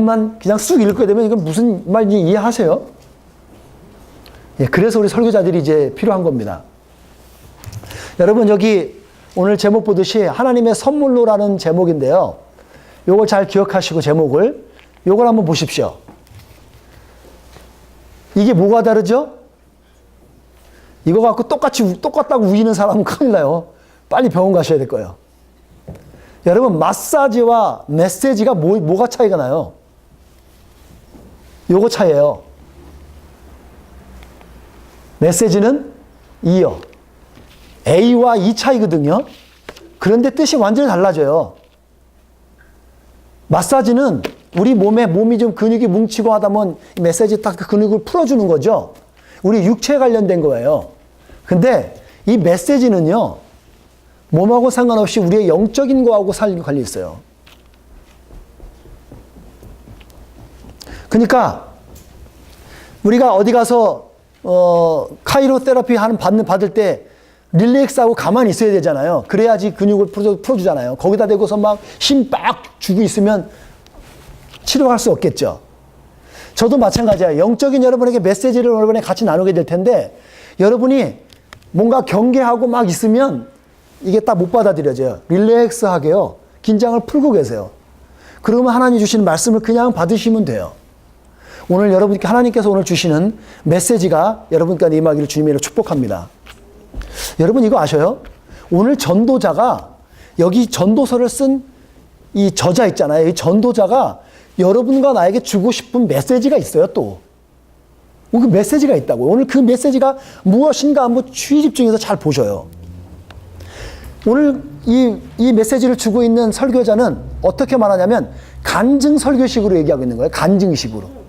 만 그냥 쑥 읽게 되면 이건 무슨 말인지 이해하세요? 예, 그래서 우리 설교자들이 이제 필요한 겁니다. 여러분 여기 오늘 제목 보듯이 하나님의 선물로라는 제목인데요. 요걸 잘 기억하시고 제목을 요걸 한번 보십시오. 이게 뭐가 다르죠? 이거 갖고 똑같이 우- 똑같다고 우기는 사람은 큰일 나요. 빨리 병원 가셔야 될 거예요. 여러분 마사지와 메시지가 뭐, 뭐가 차이가 나요? 요거 차이예요. 메시지는 이어. A와 E 차이거든요. 그런데 뜻이 완전히 달라져요. 마사지는 우리 몸에 몸이 좀 근육이 뭉치고 하다 보면 메시지 딱 그 근육을 풀어주는 거죠. 우리 육체에 관련된 거예요. 근데 이 메시지는요, 몸하고 상관없이 우리의 영적인 거하고 살 관리 있어요. 그러니까 우리가 어디 가서 어, 카이로 테라피 하는 받는 받을 때 릴렉스하고 가만히 있어야 되잖아요. 그래야지 근육을 풀어, 풀어주잖아요. 거기다 대고서 막 힘 빡 주고 있으면 치료할 수 없겠죠. 저도 마찬가지예요. 영적인 여러분에게 메시지를 여러분에 같이 나누게 될 텐데 여러분이 뭔가 경계하고 막 있으면 이게 딱 못 받아들여져요. 릴렉스하게요. 긴장을 풀고 계세요. 그러면 하나님 주시는 말씀을 그냥 받으시면 돼요. 오늘 여러분께 하나님께서 오늘 주시는 메시지가 여러분께 임하기를 주님으로 축복합니다. 여러분 이거 아셔요? 오늘 전도자가 여기 전도서를 쓴 이 저자 있잖아요. 이 전도자가 여러분과 나에게 주고 싶은 메시지가 있어요, 또. 그 메시지가 있다고. 오늘 그 메시지가 무엇인가 한번 취 집중해서 잘 보셔요. 오늘 이, 이 메시지를 주고 있는 설교자는 어떻게 말하냐면 간증 설교식으로 얘기하고 있는 거예요. 간증식으로.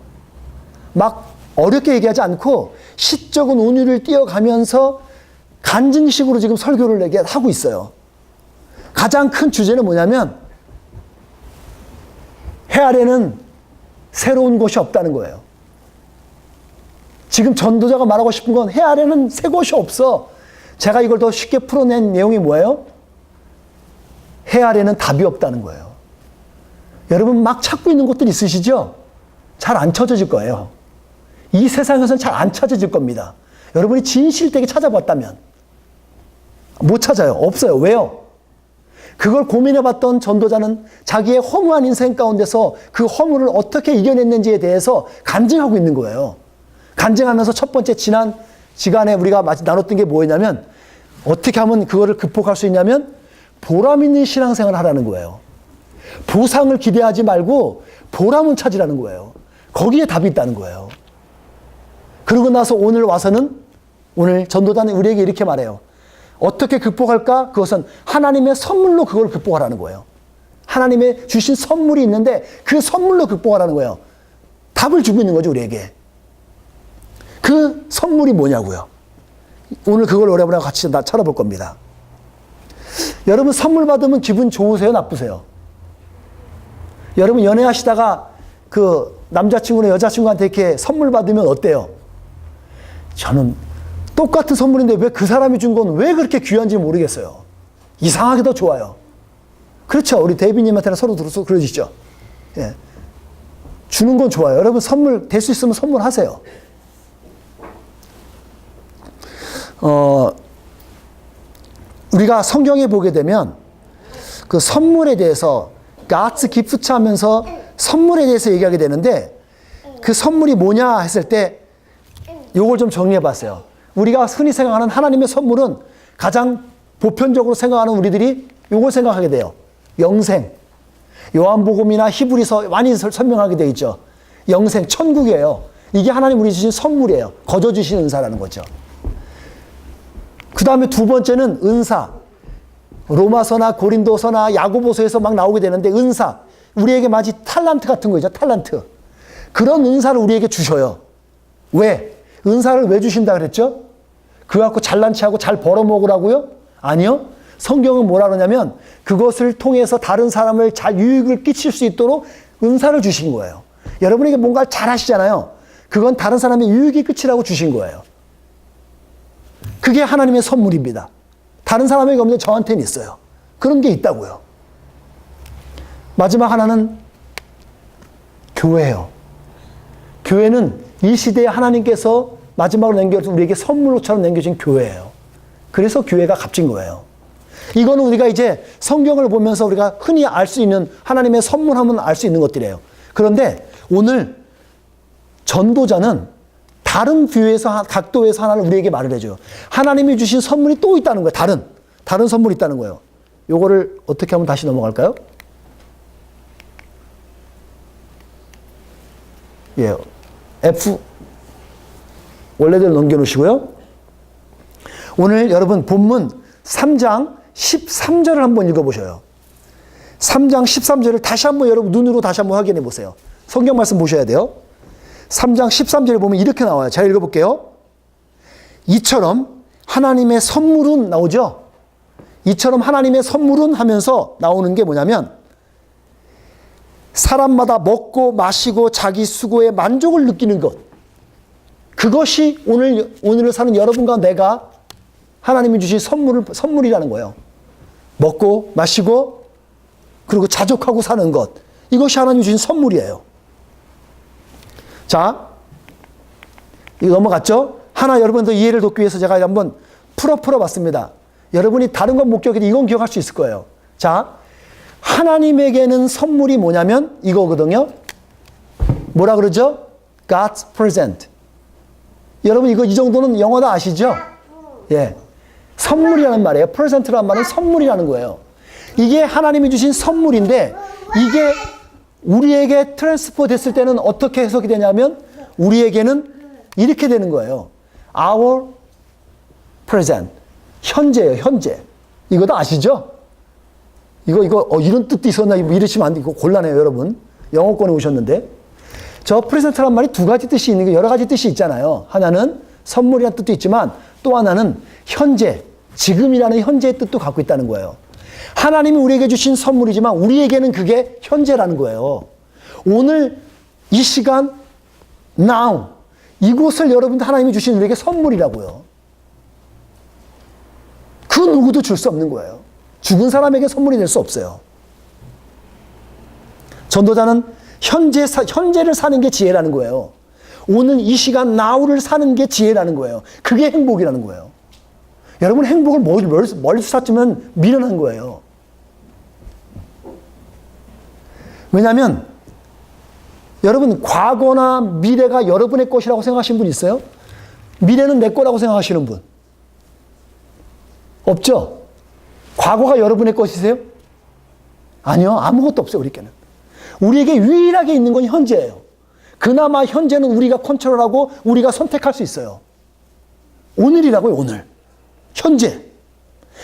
막 어렵게 얘기하지 않고 시적인 운율을 띄어가면서 간증식으로 지금 설교를 내게 하고 있어요. 가장 큰 주제는 뭐냐면 해 아래는 새로운 곳이 없다는 거예요. 지금 전도자가 말하고 싶은 건 해 아래는 새 곳이 없어. 제가 이걸 더 쉽게 풀어낸 내용이 뭐예요? 해 아래는 답이 없다는 거예요. 여러분 막 찾고 있는 곳들 있으시죠? 잘안 찾아질 거예요. 이 세상에서는 잘 안 찾아질 겁니다. 여러분이 진실되게 찾아봤다면 못 찾아요. 없어요. 왜요? 그걸 고민해봤던 전도자는 자기의 허무한 인생 가운데서 그 허무를 어떻게 이겨냈는지에 대해서 간증하고 있는 거예요. 간증하면서 첫 번째 지난 시간에 우리가 나눴던 게 뭐였냐면 어떻게 하면 그거를 극복할 수 있냐면 보람 있는 신앙생활을 하라는 거예요. 보상을 기대하지 말고 보람을 찾으라는 거예요. 거기에 답이 있다는 거예요. 그러고 나서 오늘 와서는 오늘 전도자는 우리에게 이렇게 말해요. 어떻게 극복할까? 그것은 하나님의 선물로 그걸 극복하라는 거예요. 하나님의 주신 선물이 있는데 그 선물로 극복하라는 거예요. 답을 주고 있는 거죠, 우리에게. 그 선물이 뭐냐고요. 오늘 그걸 여러분하고 같이 나 찾아볼 겁니다. 여러분 선물 받으면 기분 좋으세요? 나쁘세요? 여러분 연애하시다가 그 남자친구나 여자친구한테 이렇게 선물 받으면 어때요? 저는 똑같은 선물인데 왜 그 사람이 준 건 왜 그렇게 귀한지 모르겠어요. 이상하게 더 좋아요. 그렇죠. 우리 데이비님한테는 서로 들어서 그러시죠. 예. 주는 건 좋아요. 여러분 선물 될 수 있으면 선물하세요. 어, 우리가 성경에 보게 되면 그 선물에 대해서 God's gift 하면서 선물에 대해서 얘기하게 되는데 그 선물이 뭐냐 했을 때 요걸 좀 정리해 봤어요. 우리가 흔히 생각하는 하나님의 선물은 가장 보편적으로 생각하는 우리들이 요걸 생각하게 돼요. 영생. 요한복음이나 히브리서 많이 설- 설명하게 돼 있죠. 영생, 천국이에요. 이게 하나님 우리 주신 선물이에요. 거저 주신 은사라는 거죠. 그 다음에 두 번째는 은사. 로마서나 고린도서나 야고보서에서 막 나오게 되는데 은사. 우리에게 마치 탈란트 같은 거죠. 탈란트. 그런 은사를 우리에게 주셔요. 왜? 은사를 왜 주신다 그랬죠? 그거 갖고 잘난 체하고 잘 벌어먹으라고요? 아니요. 성경은 뭐라 그러냐면 그것을 통해서 다른 사람을 잘 유익을 끼칠 수 있도록 은사를 주신 거예요. 여러분에게 뭔가를 잘 하시잖아요. 그건 다른 사람의 유익이 끝이라고 주신 거예요. 그게 하나님의 선물입니다. 다른 사람에게 없는 저한테는 있어요. 그런 게 있다고요. 마지막 하나는 교회예요. 교회는 이 시대에 하나님께서 마지막으로 남겨준 우리에게 선물로처럼 남겨진 교회예요. 그래서 교회가 값진 거예요. 이거는 우리가 이제 성경을 보면서 우리가 흔히 알 수 있는 하나님의 선물하면 알 수 있는 것들이에요. 그런데 오늘 전도자는 다른 뷰에서 각도에서 하나를 우리에게 말을 해줘요. 하나님이 주신 선물이 또 있다는 거예요. 다른 다른 선물이 있다는 거예요. 요거를 어떻게 하면 다시 넘어갈까요? 예, F 원래대로 넘겨놓으시고요. 오늘 여러분 본문 3장 13절을 한번 읽어보셔요. 3장 13절을 다시 한번 여러분 눈으로 다시 한번 확인해 보세요. 성경 말씀 보셔야 돼요. 3장 13절에 보면 이렇게 나와요. 잘 읽어볼게요. 이처럼 하나님의 선물은 나오죠. 이처럼 하나님의 선물은 하면서 나오는 게 뭐냐면 사람마다 먹고 마시고 자기 수고에 만족을 느끼는 것. 그것이 오늘, 오늘을 사는 여러분과 내가 하나님이 주신 선물을, 선물이라는 거예요. 먹고 마시고 그리고 자족하고 사는 것. 이것이 하나님이 주신 선물이에요. 자, 이거 넘어갔죠? 하나 여러분들 이해를 돕기 위해서 제가 한번 풀어 풀어 봤습니다. 여러분이 다른 건 목격해도 이건 기억할 수 있을 거예요. 자, 하나님에게는 선물이 뭐냐면 이거거든요. 뭐라 그러죠? God's present. 여러분 이거 이 정도는 영어 다 아시죠? 예. 선물이라는 말이에요. present라는 말은 선물이라는 거예요. 이게 하나님이 주신 선물인데 이게 우리에게 트랜스포 됐을 때는 어떻게 해석이 되냐면 우리에게는 이렇게 되는 거예요. Our present. 현재예요, 현재. 이거 다 아시죠? 이거, 이거, 어, 이런 뜻도 있었나? 뭐 이러시면 안 돼. 이거 곤란해요, 여러분. 영어권에 오셨는데. 저 프레젠트란 말이 두 가지 뜻이 있는 게 여러 가지 뜻이 있잖아요. 하나는 선물이라는 뜻도 있지만 또 하나는 현재, 지금이라는 현재의 뜻도 갖고 있다는 거예요. 하나님이 우리에게 주신 선물이지만 우리에게는 그게 현재라는 거예요. 오늘 이 시간, now, 이곳을 여러분들 하나님이 주신 우리에게 선물이라고요. 그 누구도 줄 수 없는 거예요. 죽은 사람에게 선물이 될 수 없어요. 전도자는 현재, 사, 현재를 사는 게 지혜라는 거예요. 오늘 이 시간 now를 사는 게 지혜라는 거예요. 그게 행복이라는 거예요. 여러분 행복을 멀, 멀, 멀리서 찾으면 미련한 거예요. 왜냐하면 여러분 과거나 미래가 여러분의 것이라고 생각하시는 분 있어요? 미래는 내 거라고 생각하시는 분 없죠? 과거가 여러분의 것이세요? 아니요 아무것도 없어요 우리께는 우리에게 유일하게 있는 건 현재예요 그나마 현재는 우리가 컨트롤하고 우리가 선택할 수 있어요 오늘이라고요 오늘 현재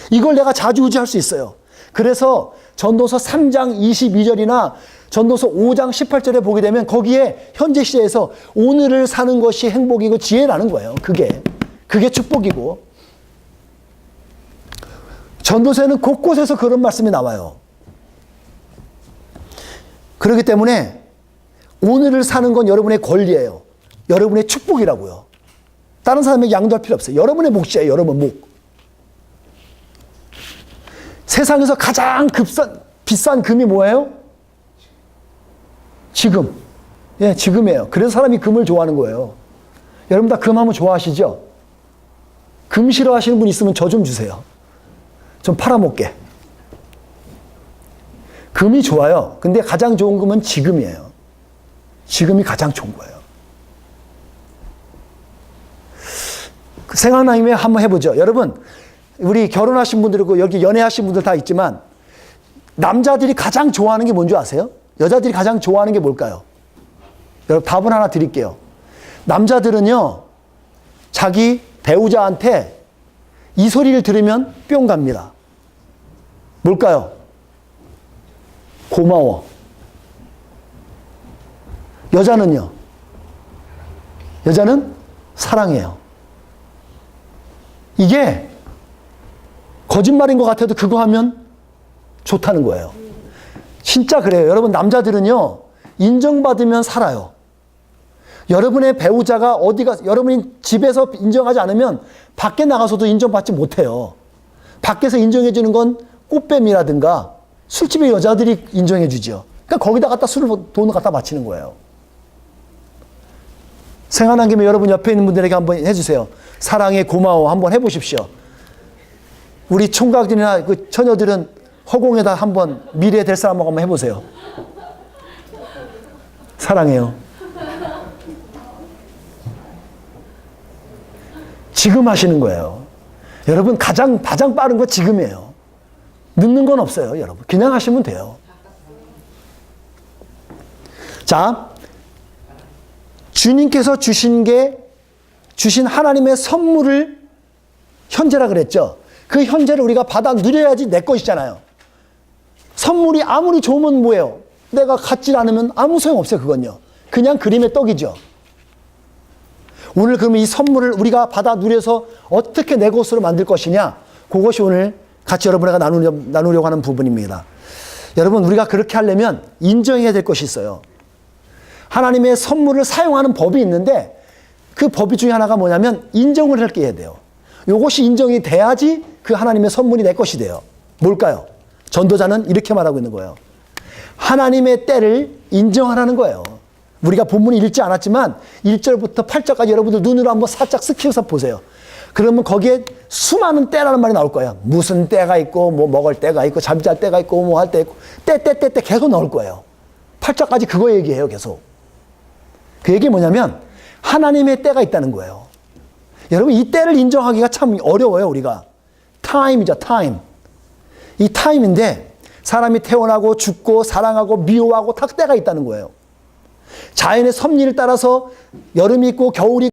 이걸 내가 자주우지할 수 있어요 그래서 전도서 3장 22절이나 전도서 5장 18절에 보게 되면 거기에 현재 시대에서 오늘을 사는 것이 행복이고 지혜라는 거예요. 그게. 그게 축복이고. 전도서에는 곳곳에서 그런 말씀이 나와요. 그렇기 때문에 오늘을 사는 건 여러분의 권리예요. 여러분의 축복이라고요. 다른 사람에게 양도할 필요 없어요. 여러분의 몫이에요. 여러분 목. 세상에서 가장 급산, 비싼 금이 뭐예요? 지금. 예, 지금이에요. 그래서 사람이 금을 좋아하는 거예요. 여러분 다 금하면 좋아하시죠? 금 싫어하시는 분 있으면 저 좀 주세요. 좀 팔아먹게. 금이 좋아요. 근데 가장 좋은 금은 지금이에요. 지금이 가장 좋은 거예요. 그 생각나면 한번 해보죠. 여러분, 우리 결혼하신 분들이고 여기 연애하신 분들 다 있지만 남자들이 가장 좋아하는 게 뭔지 아세요? 여자들이 가장 좋아하는 게 뭘까요? 여러분 답은 하나 드릴게요. 남자들은요, 자기 배우자한테 이 소리를 들으면 뿅 갑니다. 뭘까요? 고마워. 여자는요? 여자는 사랑해요. 이게 거짓말인 것 같아도 그거 하면 좋다는 거예요. 진짜 그래요. 여러분, 남자들은요, 인정받으면 살아요. 여러분의 배우자가 어디가, 여러분이 집에서 인정하지 않으면 밖에 나가서도 인정받지 못해요. 밖에서 인정해주는 건 꽃뱀이라든가 술집의 여자들이 인정해 주죠. 그러니까 거기다 갖다 술을, 돈을 갖다 바치는 거예요. 생각난 김에 여러분 옆에 있는 분들에게 한번 해주세요. 사랑해 고마워 한번 해보십시오. 우리 총각들이나 그 처녀들은 허공에다 한번 미래 될 사람하고 한번 해보세요. 사랑해요. 지금 하시는 거예요. 여러분 가장 가장 빠른 거 지금이에요. 늦는 건 없어요, 여러분. 그냥 하시면 돼요. 자, 주님께서 주신 게 주신 하나님의 선물을 현재라 그랬죠. 그 현재를 우리가 받아 누려야지 내 것이잖아요. 선물이 아무리 좋으면 뭐예요? 내가 갖질 않으면 아무 소용 없어요, 그건요. 그냥 그림의 떡이죠. 오늘 그러면 이 선물을 우리가 받아 누려서 어떻게 내 것으로 만들 것이냐? 그것이 오늘 같이 여러분과 나누려, 나누려고 하는 부분입니다. 여러분, 우리가 그렇게 하려면 인정해야 될 것이 있어요. 하나님의 선물을 사용하는 법이 있는데 그 법이 중에 하나가 뭐냐면 인정을 할게 해야 돼요. 이것이 인정이 돼야지 그 하나님의 선물이 내 것이 돼요. 뭘까요? 전도자는 이렇게 말하고 있는 거예요. 하나님의 때를 인정하라는 거예요. 우리가 본문을 읽지 않았지만 1절부터 8절까지 여러분들 눈으로 한번 살짝 스키워서 보세요. 그러면 거기에 수많은 때라는 말이 나올 거예요. 무슨 때가 있고, 뭐 먹을 때가 있고, 잠잘 때가 있고, 뭐 할 때 있고, 때, 때, 때, 때 계속 나올 거예요. 8절까지 그거 얘기해요, 계속. 그 얘기 뭐냐면, 하나님의 때가 있다는 거예요. 여러분, 이 때를 인정하기가 참 어려워요, 우리가. 타임이죠, 타임. 이 타임인데, 사람이 태어나고 죽고 사랑하고 미워하고 탁 때가 있다는 거예요. 자연의 섭리를 따라서 여름이 있고 겨울이